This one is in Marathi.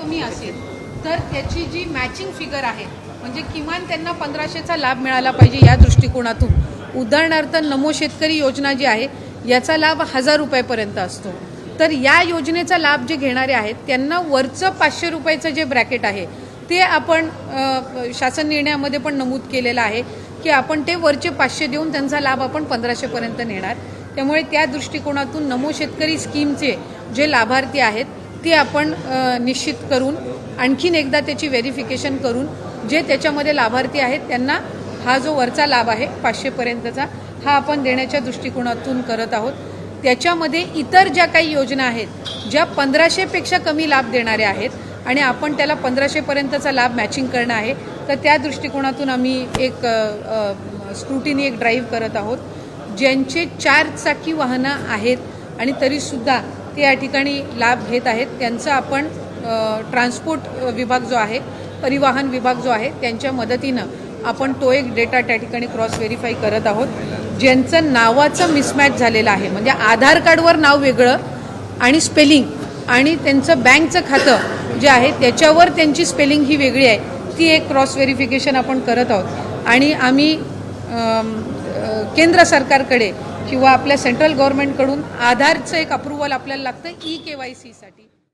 कमी असेल तर त्याची जी मॅचिंग फिगर आहे म्हणजे किमान त्यांना पंधराशेचा लाभ मिळाला पाहिजे या दृष्टिकोनातून. उदाहरणार्थ नमो शेतकरी योजना जी आहे याचा लाभ हजार रुपयापर्यंत असतो. तर या योजनेचा लाभ जे घेणारे आहेत त्यांना वरचं पाचशे रुपयाचं जे ब्रॅकेट आहे ते आपण शासन निर्णयामध्ये पण नमूद केलेलं आहे की आपण ते वरचे पाचशे देऊन त्यांचा लाभ आपण पंधराशेपर्यंत नेणार. त्यामुळे त्या दृष्टिकोनातून नमो शेतकरी स्कीमचे जे लाभार्थी आहेत ती आपण निश्चित करून आणखीन एकदा त्याची व्हेरिफिकेशन करून जे त्याच्यामध्ये लाभार्थी आहेत त्यांना हा जो वरचा लाभ आहे पाचशेपर्यंतचा हा आपण देण्याच्या दृष्टिकोनातून करत आहोत. त्याच्यामध्ये इतर ज्या काही योजना आहेत ज्या पंधराशेपेक्षा कमी लाभ देणाऱ्या आहेत आणि आपण त्याला पंधराशेपर्यंतचा लाभ मॅचिंग करणं आहे तर त्या दृष्टिकोनातून आम्ही एक स्क्रुटीनी एक ड्राईव्ह करत आहोत ज्यांचे चार चाकी वाहनं आहेत आणि तरीसुद्धा ते या ठिकाणी लाभ घेत आहेत. त्यांचा आपण ट्रान्सपोर्ट विभाग जो आहे परिवहन विभाग जो आहे त्यांच्या मदतीनं आपण तो एक डेटा त्या ठिकाणी क्रॉस व्हेरीफाय करत आहोत. ज्यांचं नावाचं मिसमॅच झालेलं आहे म्हणजे आधार कार्डवर नाव वेगळं आणि स्पेलिंग आणि त्यांचं बँकचं खातं जे आहे त्याच्यावर त्यांची स्पेलिंग ही वेगळी आहे. ती एक क्रॉस व्हेरिफिकेशन आपण करत आहोत. आणि आम्ही केंद्र सरकारकडे किंवा आपल्या सेंट्रल गव्हर्नमेंटकडून आधारचं एक अप्रुव्हल आपल्याला लागतं ई के वाय सीसाठी